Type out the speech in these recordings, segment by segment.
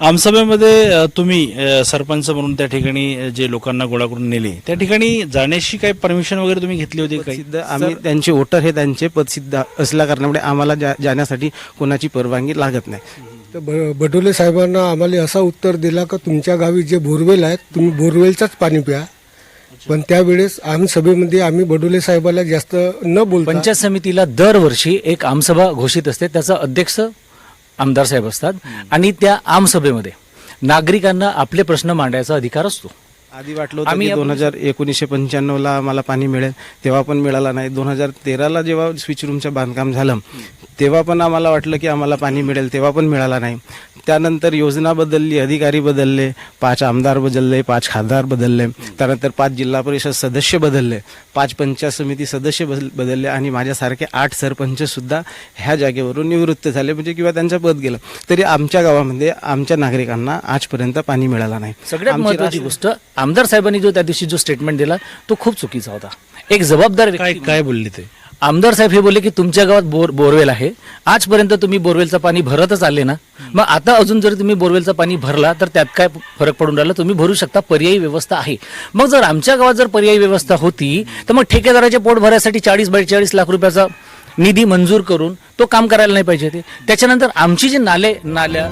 आमसभेमध्ये तुम्ही सरपंच म्हणून त्या ठिकाणी जे लोकांना गोळा करून नेले त्या ठिकाणी जाण्याची काही परमिशन वगैरे तुम्ही घेतली होती काही? सिद्ध आम्ही त्यांचे वोटर हे त्यांचे पदसिद्ध असल्या कारणामुळे आम्हाला जा- जाण्यासाठी कोणाची परवानगी लागत नाही. तर ब- बडोले साहेबांना आम्हाला असा उत्तर दिला का तुमच्या गावी जे बोरवेल आहेत तुम्ही बोरवेलचंच पाणी प्या. पण त्यावेळेस आम्ही सभेमध्ये आम्ही बडोले साहेबाला जास्त न बोलता पंचायत समितीला दरवर्षी एक आमसभा घोषित असते त्याचा अध्यक्ष आमदार साहेब असतात. आणि त्या आमसभेमध्ये नागरिकांना आपले प्रश्न मांडायचा अधिकार असतो. आधी वाटलं होतं आम्ही की दोन हजार एकोणीसशे पंच्याण्णवला आम्हाला पाणी मिळेल तेव्हा पण मिळालं नाही. दोन हजार तेराला जेव्हा स्विच रूमचं बांधकाम झालं तेव्हा पण आम्हाला वाटलं की आम्हाला पाणी मिळेल तेव्हा पण मिळाला नाही. त्यानंतर योजना बदलली अधिकारी बदलले पाच आमदार बदलले पाच खासदार बदलले. त्यानंतर पाच जिल्हा परिषद सदस्य बदलले पाच पंचायत समिती सदस्य बदल- बदलले आणि माझ्यासारखे आठ सरपंच सुद्धा ह्या जागेवरून निवृत्त झाले. म्हणजे किंवा त्यांचं पद गेलं. तरी आमच्या गावामध्ये आमच्या नागरिकांना आजपर्यंत पाणी मिळालं नाही. सगळ्यात महत्वाची गोष्ट आमदार साहेबांनी जो त्या दिवशी जो स्टेटमेंट दिला तो खूप चुकीचा होता. एक जबाबदार काय व्यक्ती काय बोलले ते? आमदार साहेब हे बोलले की तुमच्या गावात बोर बोरवेल आहे. आजपर्यंत तुम्ही बोरवेलचं पाणी भरतच आले ना. मग आता अजून जर तुम्ही बोरवेलचं पाणी भरला तर त्यात काय फरक पडून राहिला? तुम्ही भरू शकता पर्यायी व्यवस्था आहे. मग जर आमच्या गावात जर पर्यायी व्यवस्था होती तर मग ठेकेदाराचे पोट भरायसाठी चाळीस बेचाळीस लाख रुपयाचा निधी मंजूर करून तो काम करायला नाही पाहिजे ते त्याच्यानंतर आमची जी नाले नाल्या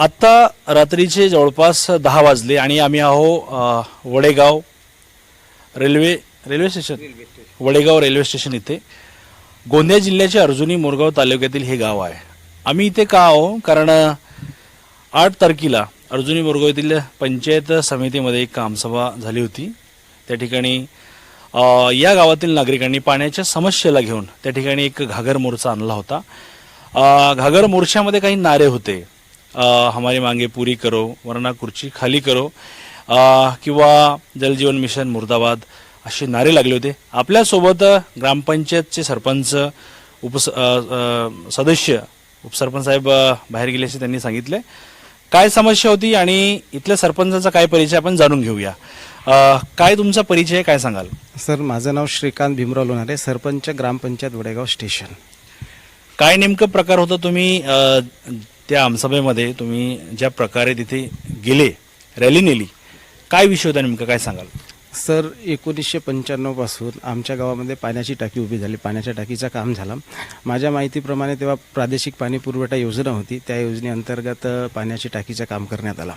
आत्ता रात्रीचे जवळपास दहा वाजले आणि आम्ही आहो Vadegaon railway railway station. Vadegaon railway station इथे. गोंदिया जिल्ह्याचे अर्जुनी मोरगाव तालुक्यातील हे गाव आहे. आम्ही इथे का आहो? कारण आठ तारखेला अर्जुनी मोरगाव येथील पंचायत समितीमध्ये एक कामसभा झाली होती. त्या ठिकाणी या गावातील नागरिकांनी पाण्याच्या समस्येला घेऊन त्या ठिकाणी एक घागर मोर्चा आणला होता. घागर मोर्चामध्ये काही नारे होते. हमारी मांगे पुरी करो वरना खुर्ची खाली करो. किंवा जलजीवन मिशन मुर्दाबाद असे नारे लागले होते. आपल्यासोबत ग्रामपंचायतचे सरपंच उपस सदस्य उपसरपंच साहेब बाहेर गेले असे त्यांनी सांगितले. काय समस्या होती आणि इथल्या सरपंचाचा काय परिचय आपण जाणून घेऊया. काय तुमचा परिचय? काय सांगाल? सर माझं नाव श्रीकांत भीमराव लोणारे सरपंच ग्रामपंचायत वडेगाव स्टेशन. काय नेमकं प्रकार होता तुम्ही त्या आमसभेमध्ये तुम्ही ज्या प्रकारे तिथे गेले रॅली नेली काय विषय होता नेमकं? काय सांगाल? सर एकोणीसशे पंच्याण्णवपासून आमच्या गावामध्ये पाण्याची टाकी उभी झाली. पाण्याच्या टाकीचं काम झाला. माझ्या माहितीप्रमाणे तेव्हा प्रादेशिक पाणी पुरवठा योजना होती. त्या योजनेअंतर्गत पाण्याची टाकीचं काम करण्यात आला.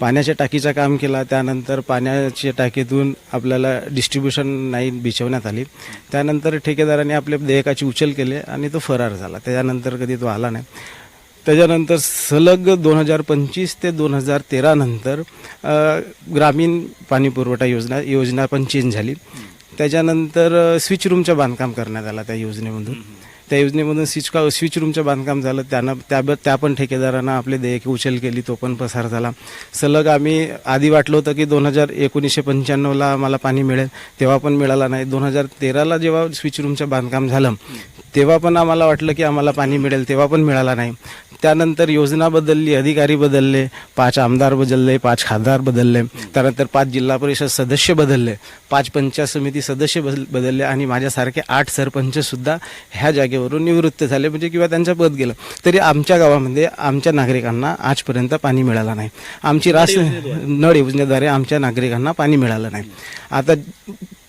पाण्याच्या टाकीचं काम केला. त्यानंतर पाण्याच्या टाकीतून आपल्याला डिस्ट्रीब्युशन लाईन बिछवण्यात आली. त्यानंतर ठेकेदाराने आपल्या देयकाची उचल केले आणि तो फरार झाला. त्याच्यानंतर कधी तो आला नाही. त्याच्यानंतर सलग दोन हजार पंचवीस ते दोन हजार तेरानंतर ग्रामीण पाणीपुरवठा योजना योजना पण चेंज झाली. त्याच्यानंतर स्विच रूमचं बांधकाम करण्यात आला त्या योजनेमधून. त्या योजनेमधून स्विच का स्विच रूमचं बांधकाम झालं. त्यांना त्या त्या पण ठेकेदारांना आपले देयके उचल केली तो पण पसार झाला. सलग आम्ही आधी वाटलं होतं की दोन हजार एकोणीसशे पंच्याण्णवला आम्हाला पाणी मिळेल तेव्हा पण मिळाला नाही. दोन हजार तेराला जेव्हा स्विच रूमचं बांधकाम झालं तेव्हा पण आम्हाला वाटलं की आम्हाला पाणी मिळेल तेव्हा पण मिळाला नाही. त्यानंतर योजना बदलली अधिकारी बदलले पाच आमदार बदलले पाच खासदार बदलले. त्यानंतर पाच जिल्हा परिषद सदस्य बदलले पाच पंचायत समिती सदस्य बदल बदलले आणि माझ्यासारखे आठ सरपंच सुद्धा ह्या जागेवरून निवृत्त झाले. म्हणजे किंवा त्यांचं पद गेलं. तरी आमच्या गावामध्ये आमच्या नागरिकांना आजपर्यंत पाणी मिळालं नाही. आमची राष्ट्र नळ योजनेद्वारे आमच्या नागरिकांना पाणी मिळालं नाही. आता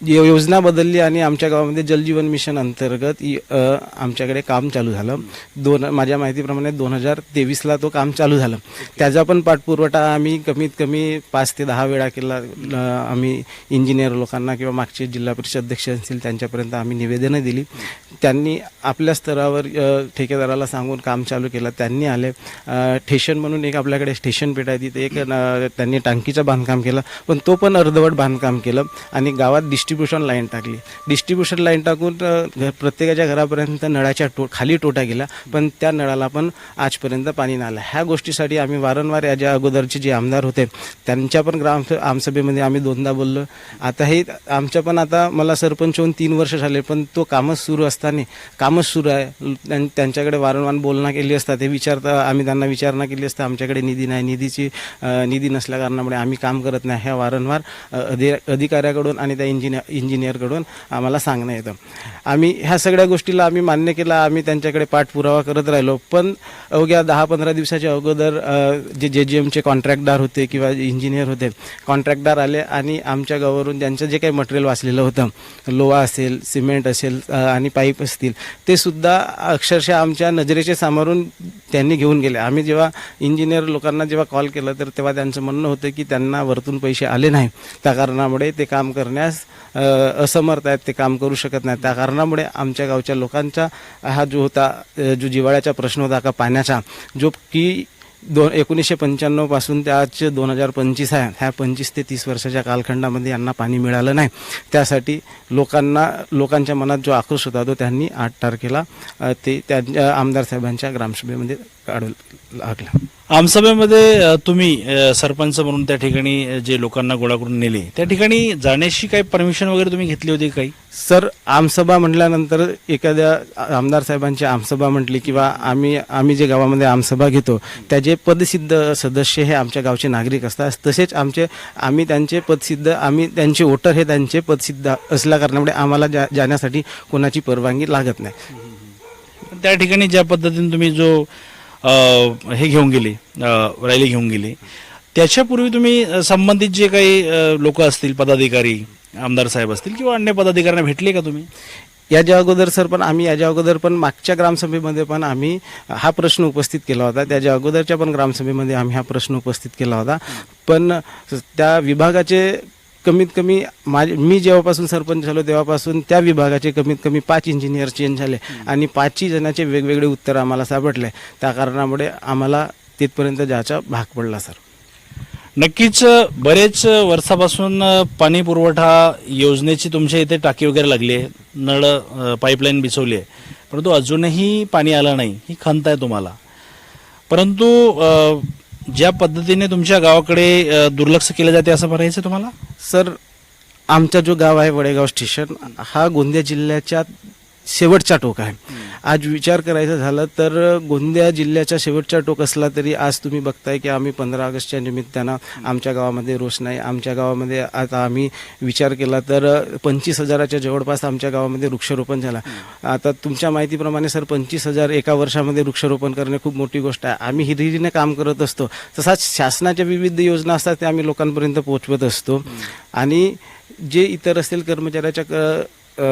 योजना बदलली आणि आमच्या गावामध्ये जलजीवन मिशन अंतर्गत आमच्याकडे काम चालू झालं. दोन माझ्या माहितीप्रमाणे दोन हजार हजार तेवीसला तो काम चालू झालं. त्याचा पण पाठपुरवठा आम्ही कमीत कमी पाच ते दहा वेळा केला. आम्ही इंजिनियर लोकांना किंवा मागचे जिल्हा परिषद अध्यक्ष असतील त्यांच्यापर्यंत आम्ही निवेदनं दिली. त्यांनी आपल्या स्तरावर ठेकेदाराला सांगून काम चालू केलं. त्यांनी आले. ठेशन म्हणून एक आपल्याकडे स्टेशन पेठ आहे तिथे एक त्यांनी टांकीचं बांधकाम केलं. पण तो पण अर्धवट बांधकाम केलं आणि गावात डिस्ट्रीब्युशन लाईन टाकली. डिस्ट्रीब्युशन लाईन टाकून प्रत्येकाच्या घरापर्यंत नळाच्या टो खाली टोटा गेला पण त्या नळाला पण आज आजपर्यंत पाणी नाही आलं ह्या गोष्टीसाठी आम्ही वारंवार याच्या अगोदरचे जे आमदार होते त्यांच्या पण ग्राम आमसभेमध्ये आम्ही दोनदा बोललो. आता हे आमच्या पण आता मला सरपंच होऊन तीन वर्ष झाले पण तो कामच सुरू असताना कामच सुरू आहे. त्यां- त्यांच्याकडे वारंवार बोलणं केली असता ते विचारता आम्ही त्यांना विचारणा केली असता आमच्याकडे निधी नाही निधीची निधी नसल्या कारणामुळे आम्ही काम करत नाही. ह्या वारंवार अधि अधिकाऱ्याकडून आणि त्या इंजिनियर इंजिनियरकडून आम्हाला सांगणं येतं. आम्ही ह्या सगळ्या गोष्टीला आम्ही मान्य केला आम्ही त्यांच्याकडे पाठपुरावा करत राहिलो पण अवघ्या दहा पंधरा दिवसाच्या अगोदर जे जे जी एमचे कॉन्ट्रॅक्टदार होते किंवा इंजिनियर होते कॉन्ट्रॅक्टदार आले आणि आमच्या गावावरून त्यांचं जे काही मटेरियल वाचलेलं होतं लोहा असेल सिमेंट असेल आणि पाईप असतील ते सुद्धा अक्षरशः आमच्या नजरेचे सामारून त्यांनी घेऊन गेले. आम्ही जेव्हा इंजिनियर लोकांना जेव्हा कॉल केला तर तेव्हा त्यांचं म्हणणं होतं की त्यांना वरतून पैसे आले नाही. त्या कारणामुळे ते काम करण्यास असमर्थ आहेत ते काम करू शकत नाही त्या कारणामुळे आमच्या गावच्या लोकांचा हा जो होता जो जिवाळ्याचा प्रश्न होता का पाण्याचा जो की दोन एकोणीसशे पंच्याण्णवपासून ते आज दोन हजार पंचवीस आहे ह्या पंचवीस ते तीस वर्षाच्या कालखंडामध्ये यांना पाणी मिळालं नाही. त्यासाठी लोकांना लोकांच्या मनात जो आक्रोश होता तो त्यांनी आठ तारखेला ते त्यांच्या आमदार साहेबांच्या ग्रामसभेमध्ये काढू लागला. आमसभेमध्ये तुम्ही सरपंच म्हणून त्या ठिकाणी जे लोकांना गोळा करून नेले त्या ठिकाणी जाण्याची काही परमिशन वगैरे तुम्ही घेतली होती काही? सर आमसभा म्हटल्यानंतर एखाद्या आमदार साहेबांची आमसभा म्हटली किंवा आम्ही आम्ही जे गावामध्ये आमसभा घेतो त्याचे पदसिद्ध सदस्य हे आमच्या गावचे नागरिक असतात. तसेच आमचे आम्ही त्यांचे पदसिद्ध आम्ही त्यांचे वोटर हे त्यांचे पदसिद्ध असल्या कारणामुळे आम्हाला जा जाण्यासाठी कोणाची परवानगी लागत नाही. त्या ठिकाणी ज्या पद्धतीने तुम्ही जो हे घेऊन गेले रॅली घेऊन गेली. त्याच्यापूर्वी तुम्ही संबंधित जे काही लोक असतील पदाधिकारी आमदार साहेब असतील किंवा अन्य पदाधिकाऱ्यांना भेटले का तुम्ही? याच्या अगोदर सर पण आम्ही याच्या अगोदर पण मागच्या ग्रामसभेमध्ये पण आम्ही हा प्रश्न उपस्थित केला होता. त्याच्या अगोदरच्या पण ग्रामसभेमध्ये आम्ही हा प्रश्न उपस्थित केला होता. पण त्या विभागाचे कमीत कमी माझे मी जेव्हापासून सरपंच झालो तेव्हापासून त्या विभागाचे कमीत कमी पाच इंजिनियर चेंज झाले. आणि पाचही जणांचे वेगवेगळे उत्तर आम्हाला सापडले. त्या कारणामुळे आम्हाला तिथपर्यंत जायचा भाग पडला सर. नक्कीच बरेच वर्षापासून पाणी पुरवठा योजनेची तुमच्या इथे टाकी वगैरे लागली आहे. नळ पाईपलाईन बिछवली आहे. परंतु अजूनही पाणी आलं नाही. ही खंत आहे तुम्हाला. परंतु ज्या पद्धतीने तुमच्या गावाकडे दुर्लक्ष केलं जाते असं म्हणायचं तुम्हाला? सर आमचा जो गाव आहे वडेगाव स्टेशन हा गोंदिया जिल्ह्याच्या शेवटचा टोक आहे. आज विचार करायचा झाला तर गोंदिया जिल्ह्याचा शेवटचा टोक असला तरी आज तुम्ही बघताय की आम्ही पंधरा ऑगस्टच्या निमित्तानं आमच्या गावामध्ये रोषणाई आमच्या गावामध्ये आता आम्ही विचार केला तर पंचवीस हजाराच्या जवळपास आमच्या गावामध्ये वृक्षारोपण झाला. आता तुमच्या माहितीप्रमाणे सर पंचवीस हजार एका वर्षामध्ये वृक्षारोपण करणे खूप मोठी गोष्ट आहे. आम्ही हिरिरीने काम करत असतो. तसाच शासनाच्या विविध योजना असतात त्या आम्ही लोकांपर्यंत पोहोचवत असतो. आणि जे इतर असतील कर्मचाऱ्याच्या क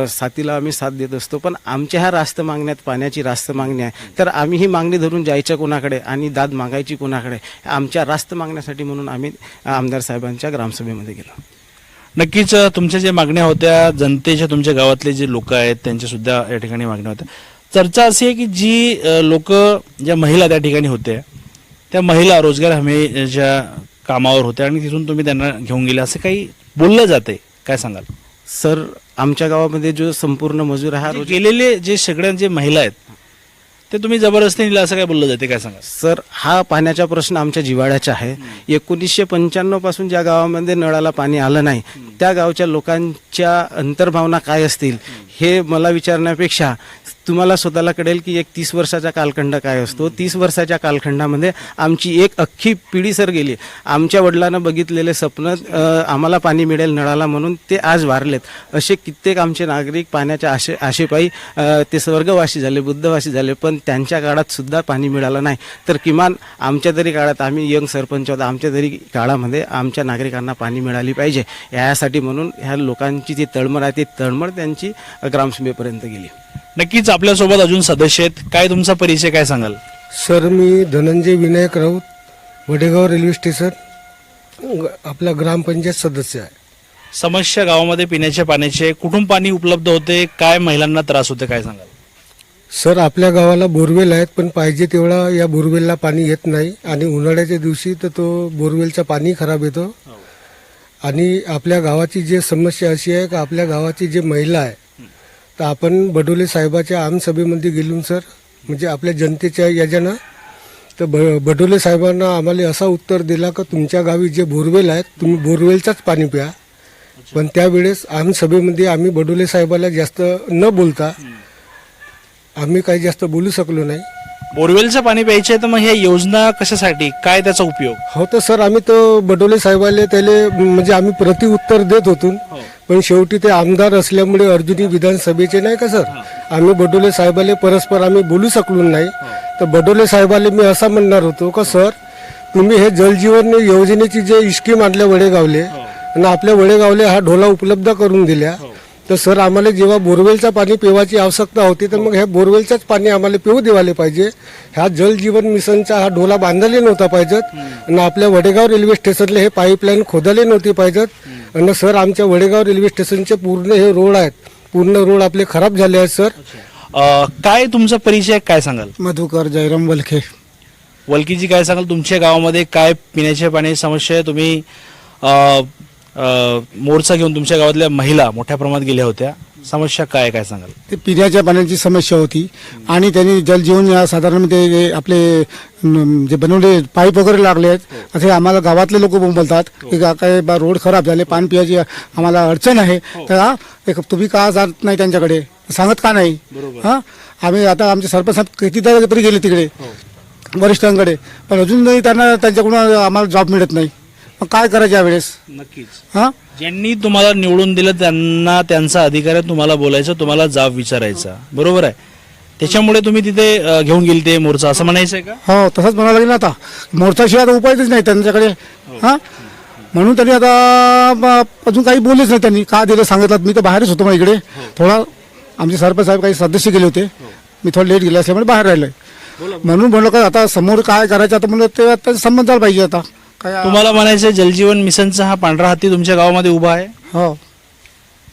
साथीला आम्ही साथ देत असतो. पण आमच्या ह्या रास्त मागण्यात पाण्याची रास्त मागणी आहे. तर आम्ही ही मागणी धरून जायच्या कोणाकडे आणि दाद मागायची कोणाकडे आमच्या रास्त मागण्यासाठी म्हणून आम्ही आमदार साहेबांच्या ग्रामसभेमध्ये गेलो. नक्कीच तुमच्या ज्या मागण्या होत्या जनतेच्या तुमच्या गावातले जे लोक आहेत त्यांच्या सुद्धा या ठिकाणी मागण्या होत्या. चर्चा अशी आहे की जी लोक ज्या महिला त्या ठिकाणी होत्या त्या महिला रोजगार हमीच्या कामावर होत्या आणि तिथून तुम्ही त्यांना घेऊन गेले असं काही बोललं जाते काय सांगाल? सर आमच्या गावामध्ये जो संपूर्ण मजूर आहे हा रोज गेलेले जे सगळ्या जे महिला आहेत ते तुम्ही जबरदस्ती नेलं असं काय बोललं जाते? काय सांगाल सर हा पाण्याचा प्रश्न आमच्या जिवाळ्याचा आहे. एकोणीसशे पंच्याण्णवपासून ज्या गावामध्ये नळाला पाणी आलं नाही त्या गावच्या लोकांच्या अंतर्भावना काय असतील हे मला विचारण्यापेक्षा तुम्हाला स्वतःला कळेल की एक तीस वर्षाचा कालखंड काय असतो. तीस वर्षाच्या कालखंडामध्ये आमची एक अख्खी पिढी सर गेली. आमच्या वडिलांना बघितलेले स्वप्न आम्हाला पाणी मिळेल नळाला म्हणून ते आज वारलेत. असे कित्येक आमचे नागरिक पाण्याच्या आशे आशेपायी ते स्वर्गवासी झाले बुद्धवासी झाले पण त्यांच्या काळात सुद्धा पाणी मिळालं नाही. तर किमान आमच्या तरी काळात आम्ही यंग सरपंच होता आमच्या तरी काळामध्ये आमच्या नागरिकांना पाणी मिळाली पाहिजे. यासाठी म्हणून ह्या लोकांची जी तळमळ आहे ती तळमळ त्यांची ग्रामसभेपर्यंत गेली. नक्कीच आपल्यासोबत अजून सदस्य आहेत. काय तुमचा परिचय काय सांगाल? सर मी धनंजय विनायक राऊत वडेगाव रेल्वे स्टेशन ग- आपला ग्रामपंचायत सदस्य आहे. समस्या गावामध्ये पिण्याच्या पाण्याचे कुठून पाणी उपलब्ध होते काय महिलांना त्रास होते काय सांगाल? सर आपल्या गावाला बोरवेल आहेत पण पाहिजे तेवढा या बोरवेलला पाणी येत नाही आणि उन्हाळ्याच्या दिवशी तर तो बोरवेलचं पाणी खराब येतो. आणि आपल्या गावाची जी समस्या अशी आहे का आपल्या गावाची जी महिला आहे तर आपण बडोले साहेबाच्या आमसभेमध्ये गेलो सर. म्हणजे आपल्या जनतेच्या याच्यानं. तर ब बडोले साहेबांना आम्हाला असा उत्तर दिला का तुमच्या गावी जे बोरवेल आहेत तुम्ही बोरवेलचाच पाणी प्या. पण त्यावेळेस आम्ही सभेमध्ये आम्ही बडोले साहेबाला जास्त न बोलता आम्ही काही जास्त बोलू शकलो नाही. बोरवेलचं पाणी प्यायचे तर मग हे योजना कशासाठी? काय त्याचा उपयोग? हो तर सर आम्ही तो बडोले साहेबाले त्याले म्हणजे आम्ही प्रति उत्तर देत होतो पण शेवटी ते आमदार असल्यामुळे अर्जुनी विधानसभेचे नाही का सर? आम्ही बडोले साहेबाले परस्पर आम्ही बोलू शकलो नाही. तर बडोले साहेबाले मी असा म्हणणार होतो का सर तुम्ही हे जलजीवन योजनेची जे स्कीम आणल्या वडेगावले आणि आपल्या वडेगावले हा ढोला उपलब्ध करून दिल्या तर सर आम्हाला जेव्हा बोरवेलचं पाणी पिवायची आवश्यकता होती तर मग ह्या बोरवेलचंच पाणी आम्हाला पिऊ देवाले पाहिजे. ह्या जल जीवन मिशनचा हा ढोला बांधायला नव्हता पाहिजेत. आणि आपल्या वडेगाव रेल्वे स्टेशनला हे पाईपलाईन खोदायला नव्हती पाहिजेत. आणि सर आमच्या वडेगाव रेल्वे स्टेशनचे पूर्ण हे रोड आहेत. पूर्ण रोड आपले खराब झाले आहेत सर. अ, काय तुमचा परिचय काय सांगाल? मधुकर जयराम वलखे. वलकीजी काय सांगाल? तुमच्या गावामध्ये काय पिण्याच्या पाण्याची समस्या आहे? तुम्ही अ, मोर्चा घेऊन तुमच्या गावातल्या महिला मोठ्या प्रमाणात गेल्या होत्या. समस्या काय काय सांगाल? ते पिण्याच्या पाण्याची समस्या होती आणि त्यांनी जलजीवन या साधारण ते आपले न, जे बनवले पाईप वगैरे लागले आहेत असे आम्हाला गावातले लोक बोलतात की का- काय बा रोड खराब झाले पाणी पियाची आम्हाला अडचण आहे. तर हा, एक तुम्ही का जात नाही त्यांच्याकडे? सांगत का नाही? हा? आम्ही आता आमचे सरपंच साहेब कितीदा तरी गेले तिकडे वरिष्ठांकडे. पण अजूनही त्यांना त्यांच्याकडून आम्हाला जॉब मिळत नाही. मग काय करायचं यावेळेस? नक्कीच. हा? ज्यांनी तुम्हाला निवडून दिलं त्यांना त्यांचा अधिकार आहे तुम्हाला बोलायचं तुम्हाला जाब विचारायचा. बरोबर आहे? त्याच्यामुळे तुम्ही तिथे अ, घेऊन गेली ते मोर्चा. असं म्हणायचं आहे का? हो तसंच म्हणावं लागेल ना आता. मोर्चाशिवाय आता उपायच नाही त्यांच्याकडे. हा. म्हणून त्यांनी आता ब- अजून काही बोललेच नाही त्यांनी. का दिलं सांगितलं? मी तर बाहेरच होतो मग इकडे. थोडा आमचे सरपंच साहेब काही सदस्य गेले होते. मी थोडं लेट गेले असल्यामुळे बाहेर राहिलोय. म्हणून म्हणलं का आता समोर काय करायचं आता म्हणलं ते आता संबंध झाला पाहिजे आता. काय तुम्हाला म्हणायचं जलजीवन मिशनचा हा पांढरा हत्ती तुमच्या गावामध्ये उभा आहे. हो.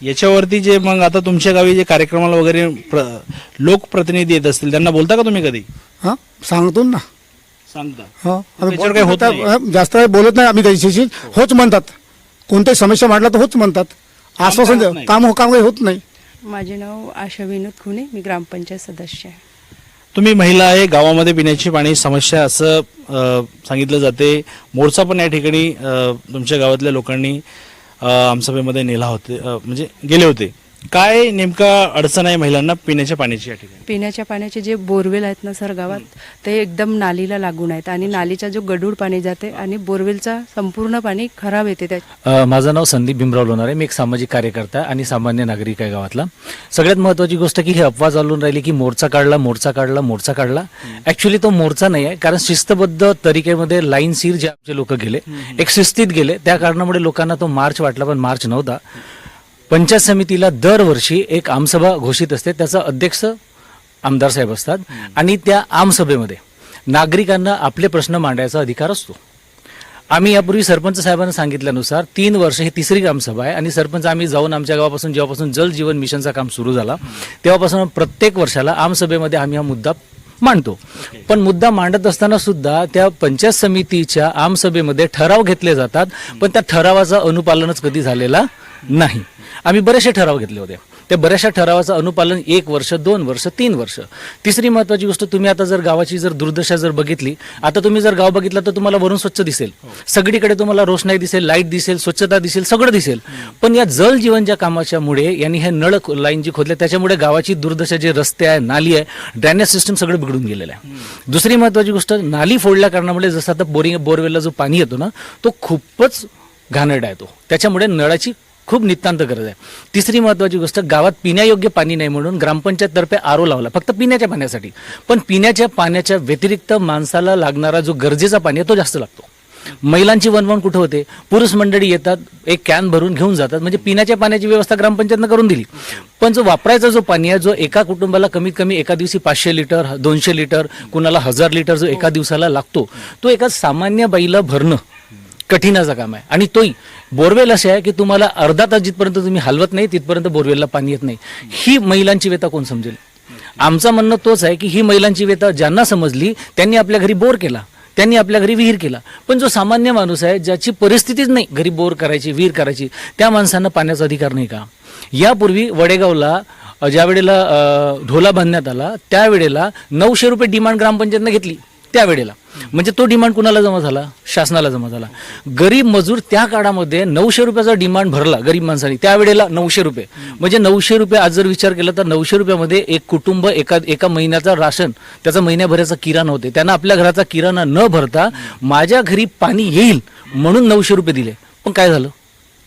याच्यावरती जे मग आता तुमच्या गावी जे कार्यक्रमाला वगैरे प्र, लोकप्रतिनिधी येत असतील त्यांना बोलता का तुम्ही कधी? हा? सांगतो ना. सांगता. हो. आम्ही त्याच्यावर काही होत नाही. बोलतो, जास्त काही बोलत नाही आम्ही त्याच्याशी. होच म्हणतात. कोणत्याही समस्या मांडला तर होच म्हणतात. आश्वासन नाही. काम हो, काम काही होत नाही. माझे नाव आशा विनोद खुणे मी ग्रामपंचायत सदस्य आहे. तुम्ही महिला आहे गावामध्ये पिण्याची पाणी समस्या असं सांगितलं जाते. मोर्चा पण या ठिकाणी तुमच्या गावातल्या लोकांनी आमसभेमध्ये नेला होते म्हणजे गेले होते. काय नेमका अडचण आहे महिलांना पिण्याच्या पाण्याची या ठिकाणी? पिण्याच्या पाण्याचे जे बोरवेल आहेत ना सर गावात ते एकदम नालीला लागून आहेत आणि नालीचा जो गडूळ पाणी जाते आणि बोरवेलचा संपूर्ण पाणी खराब येते त्या अ, माझं नाव संदीप भीमराव लोणारे मी एक सामाजिक कार्यकर्ता आणि सामान्य नागरिक आहे गावातला. सगळ्यात महत्वाची गोष्ट की ही अफवा चालून राहिली की मोर्चा काढला मोर्चा काढला मोर्चा काढला. ऍक्च्युली तो मोर्चा नाही आहे कारण शिस्तबद्ध तरीकेमध्ये लाईन सीर जे आमचे लोक गेले एक शिस्तीत गेले. त्या कारणामुळे लोकांना तो मार्च वाटला पण मार्च नव्हता. पंचायत समितीला दरवर्षी एक आमसभा घोषित असते. त्याचा अध्यक्ष आमदार साहेब असतात. आणि त्या आमसभेमध्ये नागरिकांना आपले प्रश्न मांडायचा अधिकार असतो. आम्ही यापूर्वी सरपंच साहेबांना सांगितल्यानुसार तीन वर्ष ही तिसरी ग्रामसभा आहे. आणि सरपंच आम्ही जाऊन आमच्या गावापासून जेव्हापासून जल जीवन मिशनचं काम सुरू झाला तेव्हापासून प्रत्येक वर्षाला आमसभेमध्ये आम्ही हा मुद्दा मांडतो. पण मुद्दा मांडत असताना सुद्धा त्या पंचायत समितीच्या आमसभेमध्ये ठराव घेतले जातात. पण त्या ठरावाचं अनुपालनच कधी झालेला नाही. आम्ही बरेचसे ठराव घेतले होते. त्या बऱ्याचशा ठरावाचं अनुपालन एक वर्ष दोन वर्ष तीन वर्ष. तिसरी महत्वाची गोष्ट तुम्ही आता जर गावाची जर दुर्दशा जर बघितली आता तुम्ही जर गाव बघितलं तर तुम्हाला वरून स्वच्छ दिसेल. सगळीकडे तुम्हाला रोषणाई दिसेल लाइट दिसेल स्वच्छता दिसेल सगळं दिसेल. पण या जल जीवनच्या कामाच्या मुळे यांनी हे नळ लाईन जी खोदल्या त्याच्यामुळे गावाची दुर्दशा जे रस्ते आहे नाली आहे ड्रेनेज सिस्टम सगळं बिघडून गेलेलं आहे. दुसरी महत्वाची गोष्ट नाली फोडल्या कारणामुळे जसं आता बोरिंग बोरवेलला जो पाणी येतो ना तो खूपच घाणेरडा येतो त्याच्यामुळे नळाची खूप नितांत गरज आहे. तिसरी महत्वाची गोष्ट गावात पिण्यायोग्य पाणी नाही म्हणून ग्रामपंचायत तर्फे आरो लावला. फक्त पिण्याच्या पाण्यासाठी. पण पिण्याच्या पाण्याच्या व्यतिरिक्त माणसाला लागणारा जो गरजेचा पाणी आहे तो जास्त लागतो. महिलांची वनवण कुठं होते? पुरुष मंडळी येतात एक कॅन भरून घेऊन जातात. म्हणजे पिण्याच्या पाण्याची व्यवस्था ग्रामपंचायतनं करून दिली. पण जो वापरायचा जो पाणी आहे जो एका कुटुंबाला कमीत कमी एका दिवशी पाचशे लिटर दोनशे लिटर कुणाला हजार लिटर जो एका दिवसाला लागतो तो एका सामान्य बाईला भरणं कठीणाचं काम आहे. आणि तोही बोरवेल असे आहे की तुम्हाला अर्धा तास जिथपर्यंत तुम्ही हलवत नाही तिथपर्यंत बोरवेलला पाणी येत नाही. ही महिलांची व्यथा कोण समजेल? आमचं म्हणणं तोच आहे की ही महिलांची व्यथा ज्यांना समजली त्यांनी आपल्या घरी बोर केला. त्यांनी आपल्या घरी विहीर केला. पण जो सामान्य माणूस आहे ज्याची परिस्थितीच नाही घरी बोर करायची विहीर करायची त्या माणसांना पाण्याचा अधिकार नाही का? यापूर्वी वडेगावला ज्या वेळेला ढोला बांधण्यात आला त्यावेळेला नऊशे रुपये डिमांड ग्रामपंचायतनं घेतली. त्यावेळेला. म्हणजे तो डिमांड कुणाला जमा झाला? शासनाला जमा झाला. गरीब मजूर त्या काळामध्ये नऊशे रुपयाचा डिमांड भरला गरीब माणसांनी. त्यावेळेला नऊशे रुपये. म्हणजे नऊशे रुपये आज जर विचार केला तर नऊशे रुपयामध्ये एक कुटुंब एका एका महिन्याचा राशन त्याचा महिन्याभराचा किराणा होते. त्यांना आपल्या घराचा किराणा न भरता माझ्या घरी पाणी येईल म्हणून नऊशे रुपये दिले. पण काय झालं?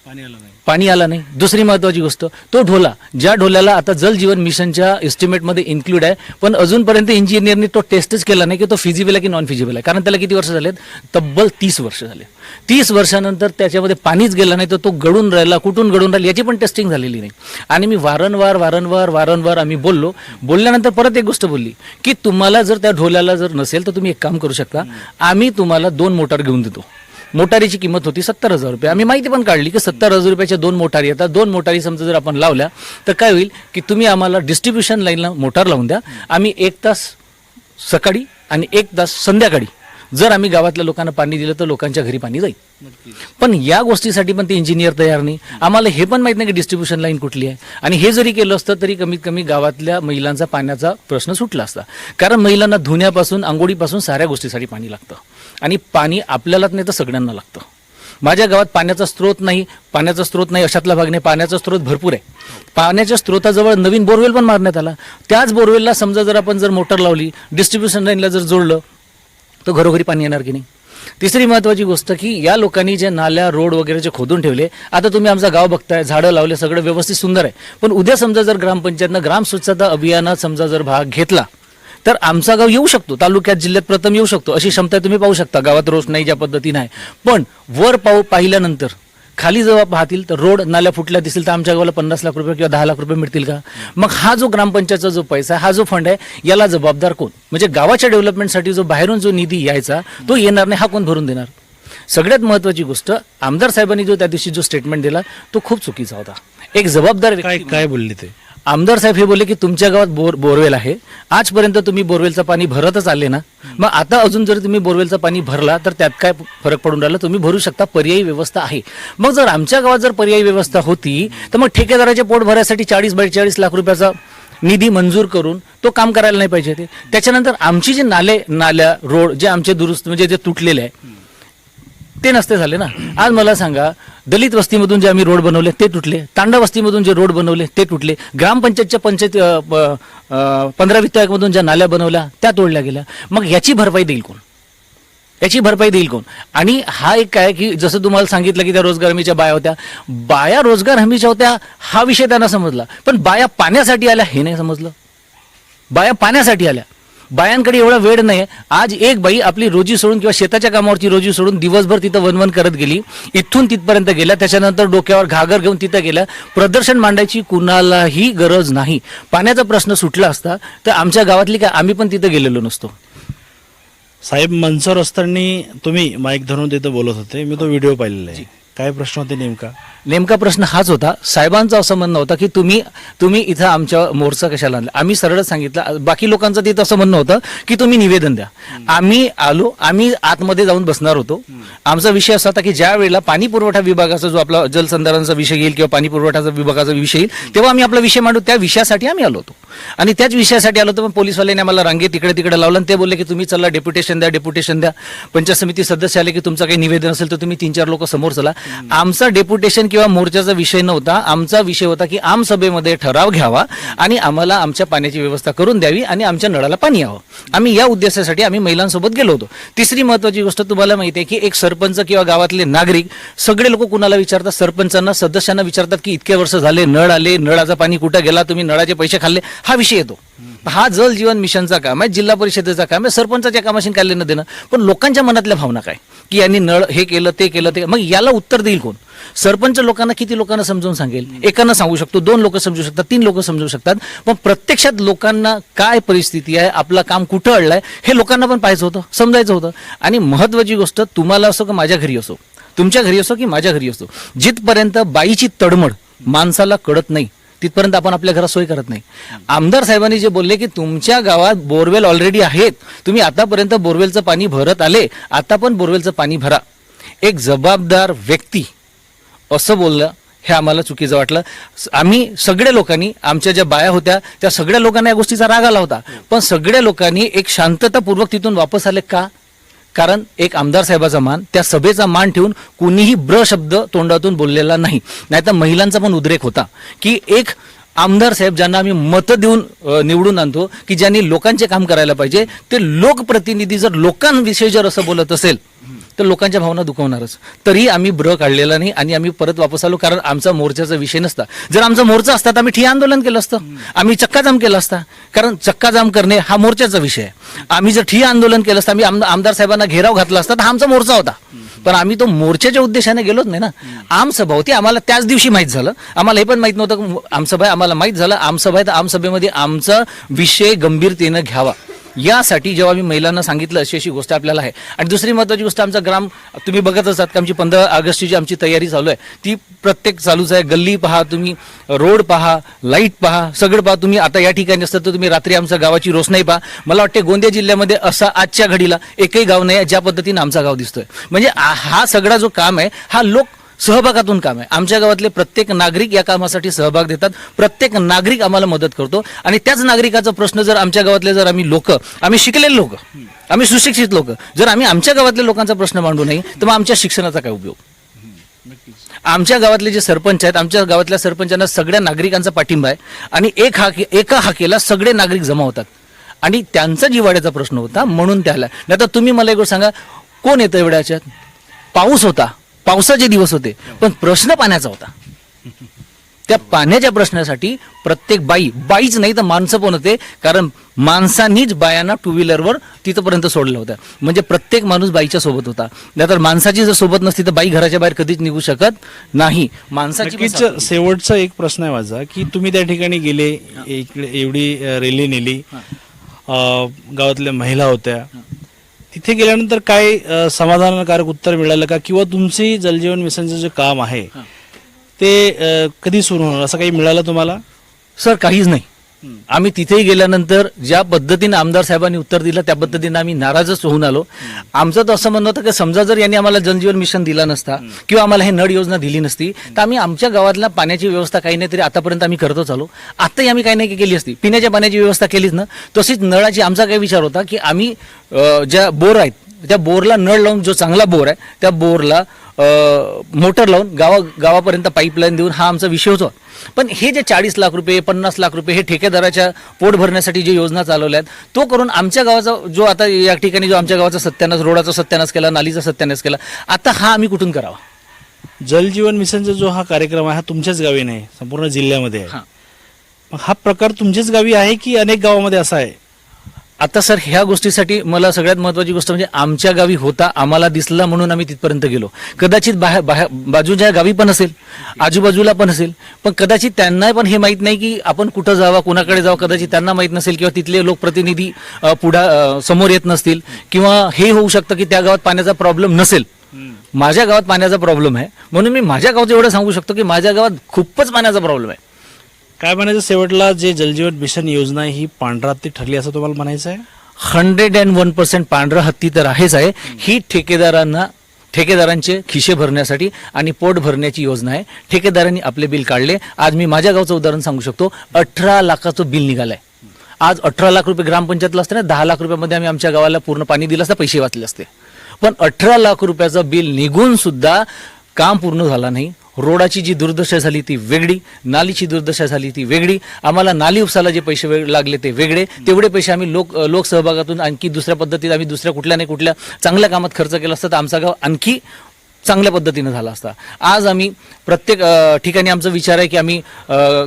पाणी आलं नाही. पाणी आला नाही. दुसरी महत्वाची गोष्ट तो ढोला. ज्या ढोल्याला आता जल जीवन मिशनच्या एस्टिमेटमध्ये इन्क्लूड आहे पण अजूनपर्यंत इंजिनियरने तो टेस्टच केला नाही की तो फिजिबल आहे की नॉन फिजिबल आहे. कारण त्याला किती वर्ष झालेत? तब्बल तीस वर्ष झाले. तीस वर्षानंतर त्याच्यामध्ये पाणीच गेलं नाही तर तो गडून राहिला. कुठून गडून राहिला? याची पण टेस्टिंग झालेली नाही. आणि मी वारंवार वारंवार वारंवार आम्ही बोललो. बोलल्यानंतर परत एक गोष्ट बोलली की तुम्हाला जर त्या ढोल्याला जर नसेल तर तुम्ही एक काम करू शकता. आम्ही तुम्हाला दोन मोटार घेऊन देतो. मोटारीची किंमत होती सत्तर हजार रुपये. आम्ही माहिती पण काढली की सत्तर हजार रुपयाच्या दोन मोटारी येतात दोन मोटारी समजा जर आपण लावल्या तर काय होईल की तुम्ही आम्हाला डिस्ट्रीब्युशन लाईनला मोटार लावून द्या. आम्ही एक तास सकाळी आणि एक तास संध्याकाळी जर आम्ही गावातल्या लोकांना पाणी दिलं तर लोकांच्या घरी पाणी जाईल. पण या गोष्टीसाठी पण ते इंजिनियर तयार नाही. आम्हाला हे पण माहीत नाही की डिस्ट्रीब्युशन लाईन कुठली आहे. आणि हे जरी केलं असतं तरी कमीत कमी गावातल्या महिलांचा पाण्याचा प्रश्न सुटला असता. कारण महिलांना धुण्यापासून आंघोळीपासून साऱ्या गोष्टीसाठी पाणी लागतं. आणि पाणी आपल्यालाच नाही तर सगळ्यांना लागतं. माझ्या गावात पाण्याचा स्रोत नाही पाण्याचा स्रोत नाही अशातला भाग नाही. पाण्याचा स्रोत भरपूर आहे. पाण्याच्या स्रोताजवळ नवीन बोरवेल पण मारण्यात आला. त्याच बोरवेलला समजा जर आपण जर मोटर लावली डिस्ट्रीब्युशन लाईनला जर जोडलं तर घरोघरी पाणी येणार की नाही? तिसरी महत्वाची गोष्ट की या लोकांनी जे नाल्या रोड वगैरे जे खोदून ठेवले आता तुम्ही आमचा गाव बघताय झाडं लावले सगळं व्यवस्थित सुंदर आहे. पण उद्या समजा जर ग्रामपंचायतनं ग्राम स्वच्छता अभियानात समजा जर भाग घेतला तर आमचा गाव येऊ शकतो तालुक्यात जिल्ह्यात प्रथम येऊ शकतो अशी क्षमता तुम्ही पाहू शकता. गावात रोज नाही ज्या पद्धतीने आहे. पण वर पाहू पाहिल्यानंतर खाली जेव्हा पाहतील तर रोड नाल्या फुटल्या दिसतील तर आमच्या गावाला पन्नास लाख रुपये किंवा दहा लाख रुपये मिळतील का? मग हा जो ग्रामपंचायतचा जो पैसा हा जो फंड आहे याला जबाबदार कोण? म्हणजे गावाच्या डेव्हलपमेंटसाठी जो बाहेरून जो निधी यायचा तो येणार नाही हा कोण भरून देणार? सगळ्यात महत्वाची गोष्ट आमदार साहेबांनी जो त्या दिवशी जो स्टेटमेंट दिला तो खूप चुकीचा होता. एक जबाबदार काय काय बोलले ते? आमदार साहेब हे बोलले की तुमच्या गावात बोर बोरवेल आहे. आजपर्यंत तुम्ही बोरवेलचं पाणी भरतच आले ना. मग आता अजून जर तुम्ही बोरवेलचं पाणी भरला तर त्यात काय फरक पडून राहिला? तुम्ही भरू शकता पर्यायी व्यवस्था आहे. मग जर आमच्या गावात जर पर्यायी व्यवस्था होती तर मग ठेकेदाराचे पोट भरायसाठी चाळीस बेचाळीस लाख रुपयाचा निधी मंजूर करून तो काम करायला नाही पाहिजे ते. त्याच्यानंतर आमची जे नाले नाल्या रोड जे आमचे दुरुस्त म्हणजे जे तुटलेले आहे ते नसते झाले ना. आज मला सांगा दलित वस्तीमधून जे आम्ही रोड बनवले ते तुटले. तांडा वस्तीमधून जे रोड बनवले ते तुटले. ग्रामपंचायतच्या पंचायत प- पंधरा वित्तायकमधून ज्या नाल्या बनवल्या त्या तोडल्या गेल्या. मग याची भरपाई देईल कोण? याची भरपाई देईल कोण? आणि हा एक काय की जसं तुम्हाला सांगितलं की त्या रोजगार हमीच्या बाया होत्या. बाया रोजगार हमीच्या होत्या हा विषय त्यांना समजला. पण बाया पाण्यासाठी आल्या हे नाही समजलं. बाया पाण्यासाठी आल्या. बायांकडे एवढा वेळ नाही आज एक बाई आपली रोजी सोडून किंवा शेताच्या कामावरची रोजी सोडून दिवसभर तिथं वनवन करत गेली. इथून तिथपर्यंत गेल्या. त्याच्यानंतर डोक्यावर घागर घेऊन तिथं गेल्या. प्रदर्शन मांडायची कुणालाही गरज नाही. पाण्याचा प्रश्न सुटला असता तर आमच्या गावातली काय आम्ही पण तिथं गेलेलो नसतो. साहेब मनसर असताना तुम्ही माईक धरून तिथं बोलत होते. मी तो व्हिडिओ पाहिलेला आहे. काय प्रश्न होते नेमका? नेमका प्रश्न हाच होता. साहेबांचं असं म्हणणं होतं की तुम्ही तुम्ही इथं आमच्या मोर्चा कशाला आणला? आम्ही सरळ सांगितलं. बाकी लोकांचं तिथं असं म्हणणं होतं की तुम्ही निवेदन द्या. आम्ही आलो आम्ही आतमध्ये जाऊन बसणार होतो. आमचा विषय असा होता की ज्या वेळेला पाणी पुरवठा विभागाचा जो आपला जलसंधारणाचा विषय येईल किंवा पाणी पुरवठ्याचा विभागाचा विषय येईल तेव्हा आम्ही आपला विषय मांडू. त्या विषयासाठी आम्ही आलो होतो. आणि त्याच विषयासाठी आलो होतो पण पोलीसवाल्यांनी आम्हाला रांगेत तिकडे तिकडे लावलं आणि ते बोलले की तुम्ही चला डेप्युटेशन द्या डेप्युटेशन द्या. पंचायत समिती सदस्य आले की तुमचं काही निवेदन असेल तर तुम्ही तीन चार लोक समोर चला. आमचा डेप्युटेशन किंवा मोर्चाचा विषय नव्हता. आमचा विषय होता की आम सभेमध्ये ठराव घ्यावा आणि आम्हाला आमच्या पाण्याची व्यवस्था करून द्यावी आणि आमच्या नळाला पाणी यावं. आम्ही या उद्देशासाठी आम्ही महिलांसोबत गेलो होतो. तिसरी महत्वाची गोष्ट तुम्हाला माहिती आहे की एक सरपंच किंवा गावातले नागरिक सगळे लोक कुणाला विचारतात? सरपंचांना सदस्यांना विचारतात की इतके वर्ष झाले नळ आले नळाचं पाणी कुठं गेला तुम्ही नळाचे पैसे खाल्ले? हा विषय येतो. हा जल जीवन मिशनचा काम आहे जिल्हा परिषदेचा काम आहे सरपंचाच्या कामाशी काय न देणं. पण लोकांच्या मनातल्या भावना काय? की यांनी नळ हे केलं ते केलं ते मग याला उत्तर देईल कोण? सरपंच लोकांना किती लोकांना समजून सांगेल? एकांना सांगू शकतो दोन लोक समजू शकतात तीन लोक समजू शकतात. पण प्रत्यक्षात लोकांना काय परिस्थिती आहे आपलं काम कुठं अडलंय हे लोकांना पण पाहायचं होतं समजायचं होतं. आणि महत्वाची गोष्ट तुम्हाला असो की माझ्या घरी असो तुमच्या घरी असो की माझ्या घरी असो जिथपर्यंत बाईची तडमड माणसाला कळत नाही तिथपर्यंत आपण आपल्या घरात सोय करत नाही. आमदार साहेबांनी जे बोलले की तुमच्या गावात बोरवेल ऑलरेडी आहेत. तुम्ही आतापर्यंत बोरवेलचं पाणी भरत आले. आता पण बोरवेलचं पाणी भरा. एक जबाबदार व्यक्ती असं बोललं हे आम्हाला चुकीचं वाटलं. आम्ही सगळ्या लोकांनी आमच्या ज्या बाया होत्या त्या सगळ्या लोकांना या गोष्टीचा राग आला होता. पण सगळ्या लोकांनी एक शांततापूर्वक तिथून वापस आले का? कारण एक आमदार साहेबाचा मान त्या सभेचा मान ठेवून कुणीही ब्र शब्द तोंडातून बोललेला नाही. नाहीतर महिलांचा पण उद्रेक होता. की एक आमदार साहेब ज्यांना आम्ही मतं देऊन निवडून आणतो की ज्यांनी लोकांचे काम करायला पाहिजे ते लोकप्रतिनिधी जर लोकांविषयी जर असं बोलत असेल तर लोकांच्या भावना दुखवणारच. तरी आम्ही ब्र काढलेला नाही आणि आम्ही परत वापस आलो कारण आमचा मोर्चाचा विषय नसता. जर आमचा मोर्चा असता तर आम्ही ठिय्या आंदोलन केलं असतं. आम्ही चक्काजाम केलं असता. कारण चक्काजाम करणे हा मोर्चाचा विषय आहे. आम्ही जर ठिय्या आंदोलन केलं असतं आम्ही आमदार साहेबांना घेराव घातला असता तर हा आमचा मोर्चा होता. पण आम्ही तो मोर्चाच्या उद्देशाने गेलोच नाही ना. आमसभा होती. आम्हाला त्याच दिवशी माहीत झालं. आम्हाला हे पण माहीत नव्हतं. आमसभा आम्हाला माहीत झालं. आमसभा आहे तर आमसभेमध्ये आमचा विषय गंभीरतेनं घ्यावा. यासाठी जेव्हा मी महिलांना सांगितलं अशी अशी गोष्ट आपल्याला आहे. आणि दुसरी महत्वाची गोष्ट आमचा ग्राम तुम्ही बघत असतात की आमची पंधरा ऑगस्टची जी आमची तयारी चालू आहे ती प्रत्येक चालूच आहे. गल्ली पहा तुम्ही रोड पहा लाइट पहा सगळं पहा. तुम्ही आता या ठिकाणी असतात तर तुम्ही रात्री आमच्या गावाची रोषणाई पहा. मला वाटते गोंदिया जिल्ह्यामध्ये असा आजच्या घडीला एकही गाव नाही आहे ज्या पद्धतीने आमचा गाव दिसतोय. म्हणजे हा सगळा जो काम आहे हा लोक सहभागातून काम आहे. आमच्या गावातले प्रत्येक नागरिक या कामासाठी सहभाग देतात. प्रत्येक नागरिक आम्हाला मदत करतो. आणि त्याच नागरिकाचा प्रश्न जर आमच्या गावातले जर आम्ही लोक आम्ही शिकलेले लोक आम्ही सुशिक्षित लोक जर आम्ही आमच्या गावातल्या लोकांचा प्रश्न मांडू नाही तर मग आमच्या शिक्षणाचा काय उपयोग? आमच्या गावातले जे सरपंच आहेत आमच्या गावातल्या सरपंचांना सगळ्या नागरिकांचा पाठिंबा आहे. आणि एक हाके एका हाकेला सगळे नागरिक जमा होतात. आणि त्यांचा जिवाड्याचा प्रश्न होता म्हणून त्याला. नाही तर तुम्ही मला एक सांगा कोण येतं एवढ्या पाऊस होता. पावसाचे दिवस होते. पण प्रश्न पाण्याचा होता. त्या पाण्याच्या प्रश्नासाठी प्रत्येक बाई बाईच नाही तर माणसं पण होते. कारण माणसांनीच बायांना टू व्हीलरवर तिथपर्यंत सोडलं होतं. म्हणजे प्रत्येक माणूस बाईच्या सोबत होता. नाहीतर माणसाची जर सोबत नसती तर बाई घराच्या बाहेर कधीच निघू शकत नाही. माणसाची शेवटचा एक प्रश्न आहे माझा की तुम्ही त्या ठिकाणी गेले इकडे एवढी रॅली नेली. गावातल्या महिला होत्या. तिथे गेल्यानंतर काय अ, समाधानकारक उत्तर मिळालं का? किंवा तुमची जलजीवन मिशनचं जे काम आहे ते अ, कधी सुरू होणार? असं काही मिळालं तुम्हाला? सर काहीच नाही. आम्ही तिथेही गेल्यानंतर ज्या पद्धतीने आमदार साहेबांनी उत्तर दिलं त्या पद्धतीने आम्ही नाराजच होऊन आलो. आमचं तर असं म्हणणं होतं की समजा जर यांनी आम्हाला जनजीवन मिशन दिला नसता किंवा आम्हाला हे नळ योजना दिली नसती तर आम्ही आमच्या गावातल्या पाण्याची व्यवस्था काही नाही तरी आतापर्यंत आम्ही करतो आलो. आताही आम्ही काही नाही केली असती. पिण्याच्या पाण्याची व्यवस्था केलीच ना. तशीच नळाची आमचा काय विचार होता की आम्ही ज्या बोर आहेत त्या बोरला नळ लावून जो चांगला बोर आहे त्या बोरला मोटर लावून गावा गावापर्यंत पाईपलाईन देऊन हा आमचा विषय होता. पण हे जे चाळीस लाख रुपये पन्नास लाख रुपये हे ठेकेदाराच्या पोट भरण्यासाठी जे योजना चालवल्या आहेत तो करून आमच्या गावाचा जो आता या ठिकाणी जो आमच्या गावाचा सत्यानाश रोडाचा सत्यानाश केला नालीचा सत्यानाश केला आता हा आम्ही कुठून करावा? जलजीवन मिशनचा जो हा कार्यक्रम आहे हा तुमच्याच गावी नाही संपूर्ण जिल्ह्यामध्ये आहे. हा. मग हा प्रकार तुमच्याच गावी आहे की अनेक गावामध्ये असा आहे? आता सर ह्या गोष्टीसाठी मला सगळ्यात महत्वाची गोष्ट म्हणजे आमच्या गावी होता आम्हाला दिसला म्हणून आम्ही तिथपर्यंत गेलो. कदाचित बाहेर बाहेर बाजूच्या गावी पण असेल आजूबाजूला पण असेल पण कदाचित त्यांना पण हे माहीत नाही की आपण कुठं जावा कुणाकडे जावं कदाचित त्यांना माहीत नसेल किंवा तिथले लोकप्रतिनिधी पुढा समोर येत नसतील किंवा हे होऊ शकतं की त्या गावात पाण्याचा प्रॉब्लेम नसेल. माझ्या गावात पाण्याचा प्रॉब्लेम आहे म्हणून मी माझ्या गावचं एवढं सांगू शकतो की माझ्या गावात खूपच पाण्याचा प्रॉब्लेम आहे. काय म्हणायचं? शेवटला जे जलजीवन मिशन योजना ही पांढरा पांढराती ठरली असं तुम्हाला म्हणायचं आहे? हंड्रेड अँड वन पर्सेंट पांढरा हत्ती तर आहेच आहे. ही ठेकेदारांना ठेकेदारांचे खिशे भरण्यासाठी आणि पोट भरण्याची योजना आहे. ठेकेदारांनी आपले बिल काढले. आज मी माझ्या गावचं उदाहरण सांगू शकतो. अठरा लाखाचं बिल निघालंय. आज अठरा लाख रुपये ग्रामपंचायतला असते ना दहा लाख रुपयामध्ये आम्ही आमच्या गावाला पूर्ण पाणी दिलं असतं पैसे वाचले असते. पण अठरा लाख रुपयाचं बिल निघून सुद्धा काम पूर्ण झालं नाही. रोडाची जी दुर्दशा झाली ती वेगळी नालीची दुर्दशा झाली ती वेगळी आम्हाला नाली उपसाला जे पैसे वेग- लागले ते वेगळे तेवढे पैसे आम्ही लोक लोकसहभागातून आणखी दुसऱ्या पद्धतीत आम्ही दुसऱ्या कुठल्या नाही कुठल्या चांगल्या कामात खर्च केला असता तर आमचा गाव आणखी चांगल्या पद्धतीनं झाला असता. आज आम्ही प्रत्येक ठिकाणी आमचा विचार आहे की आम्ही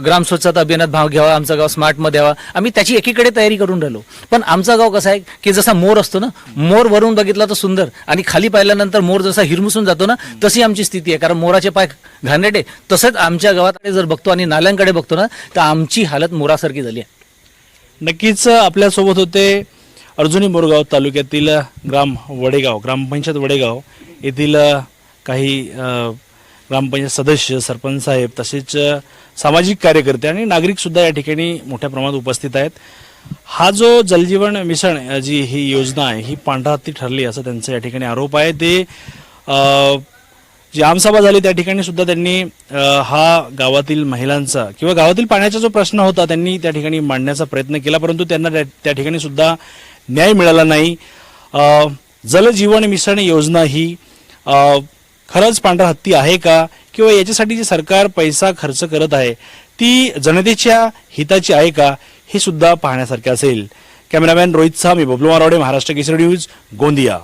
ग्राम स्वच्छता अभियानात भाग घ्यावा आमचा गाव स्मार्टमध्ये यावा. आम्ही त्याची एकीकडे तयारी करून राहिलो. पण आमचा गाव कसा आहे की जसा मोर असतो ना मोर वरून बघितला तर सुंदर आणि खाली पाहिल्यानंतर मोर जसा हिरमुसून जातो ना तशी आमची स्थिती आहे. कारण मोराचे पाय घाणेटे तसंच आमच्या गावात जर बघतो आणि नाल्यांकडे बघतो ना तर आमची हालत मोरासारखी झाली आहे. नक्कीच आपल्यासोबत होते अर्जुनी बोरगाव तालुक्यातील ग्राम वडेगाव ग्रामपंचायत वडेगाव येथील काही ग्रामपंचायत सदस्य सरपंच साहेब तसेच सामाजिक कार्यकर्ते आणि नागरिक सुद्धा या ठिकाणी मोठ्या प्रमाणात उपस्थित आहेत. हा जो जलजीवन मिशन जी ही योजना आहे ही पांढरा हत्ती ठरली असं त्यांचा या ठिकाणी आरोप आहे. ते जी आमसभा झाली त्या ठिकाणी सुद्धा त्यांनी हा गावातील महिलांचा किंवा गावातील पाण्याचा जो प्रश्न होता त्यांनी त्या ठिकाणी मांडण्याचा प्रयत्न केला परंतु त्यांना त्या- त्या ठिकाणी सुद्धा न्याय मिळाला नाही. जलजीवन मिशन योजना ही खरंच पांढरा हत्ती आहे का? किंवा याच्यासाठी जे सरकार पैसा खर्च करत आहे ती जनतेच्या हिताची आहे का? हे सुद्धा पाहण्यासारखे असेल. कॅमेरामॅन रोहित सहा मी बबलू मारवाडे महाराष्ट्र केसरी न्यूज गोंदिया.